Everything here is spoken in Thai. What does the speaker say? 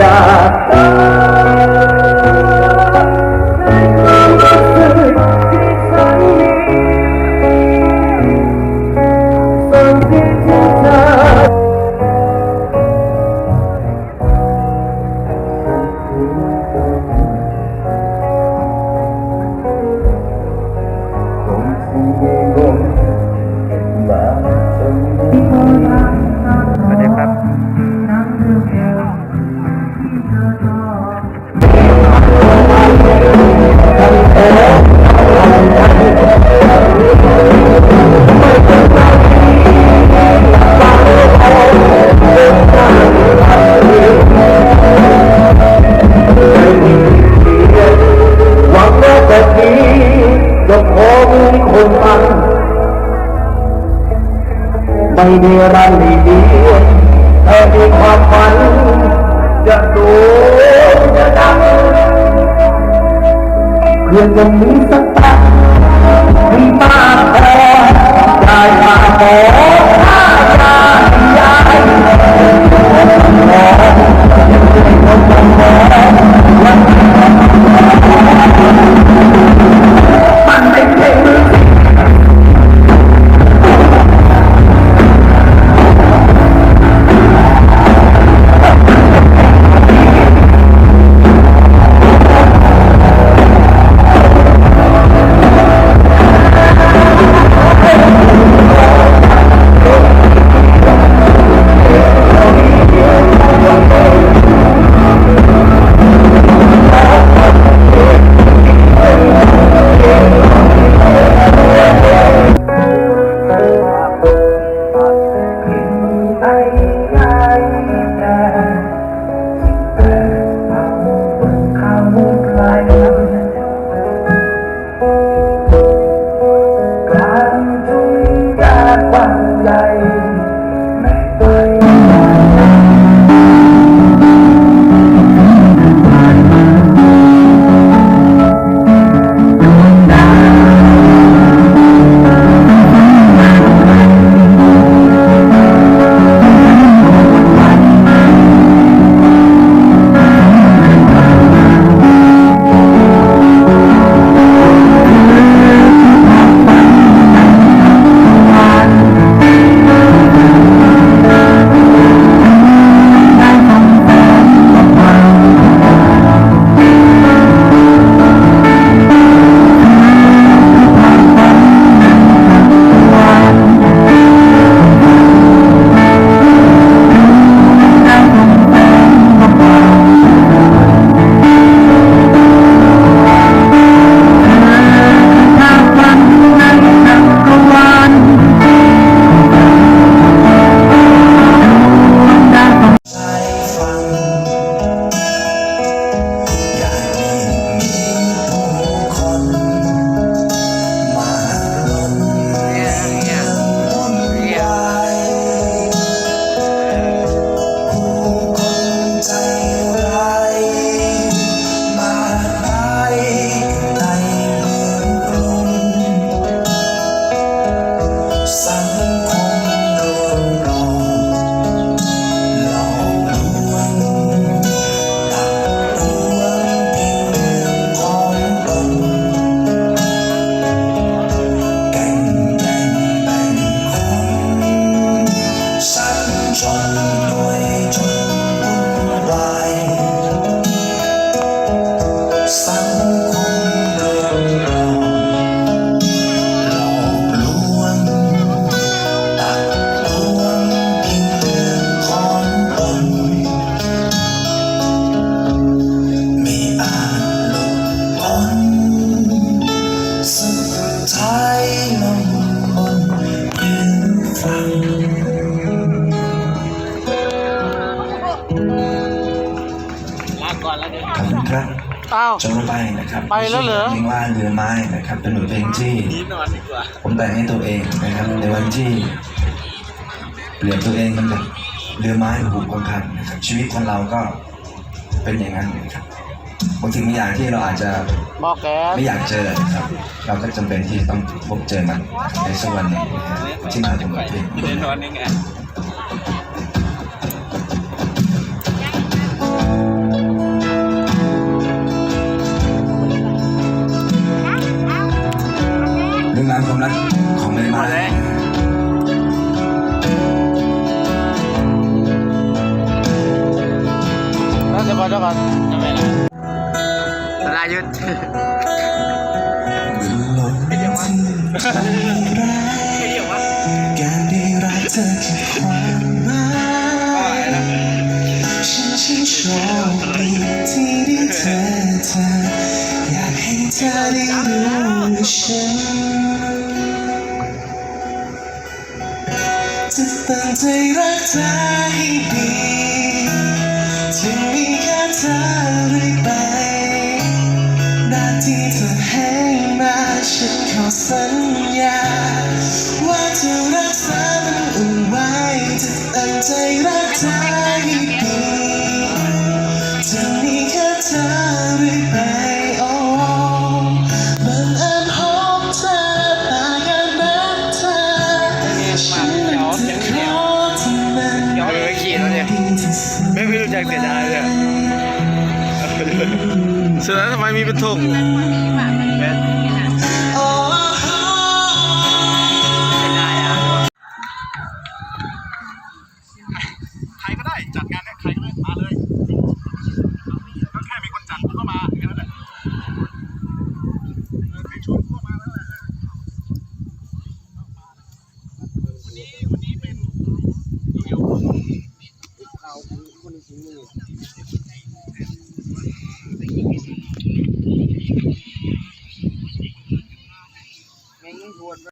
อ ม่มีรันดีดีแต่มีความฝัน จะโด่งจะดังเพื่อจะมีสักตั้งมีมากพอได้มาพอ ขอบคุณครับอ้าว จบลงไปนะครับไปแล้วเหรอ เพลงว่าเรือไม้นะครับ เป็นบทเพลงที่ ผมแต่งให้ตัวเองนะครับ ในวันที่เปลี่ยนตัวเองเป็นแบบเรือไม้ผูกคงคันนะครับชีวิตของเราก็เป็นอย่างนั้นนะครับ บางทีบางอย่างที่เราอาจจะไม่อยากเจอครับ เราก็จำเป็นที่ต้องพบเจอมันในสัวันหนึ่ที่มาถึงวันที่ได้นอนยังไงเรื่องรานความรักของเลยมาแล้วเดี๋ยวก่อนเดี๋ยวก่อนทำไมละายุทธลงที่ใจร้ายการได้รักเธอคือความหมายฉันชื่นชมดีที่ได้เจอเธออยากให้เธอได้รู้ว่าฉันจะตั้งใจรักเธอให้ดีจะมีแค่เธอ สัญญา ว่าจะรักษามันเอาไว้จะตั้งใจรักเธอให้ดีจะมีแค่เธอเรื่อยไปโอ้บังเอิญพบเธอตากันรักเธอฉันจะขอทำมันเออขี่แล้วเนี่ยดีที่สุดไม่ไม่รู้จักเสียดายเลยเสือทำไมมีเป็นธงโแมงยิ่งทวนไป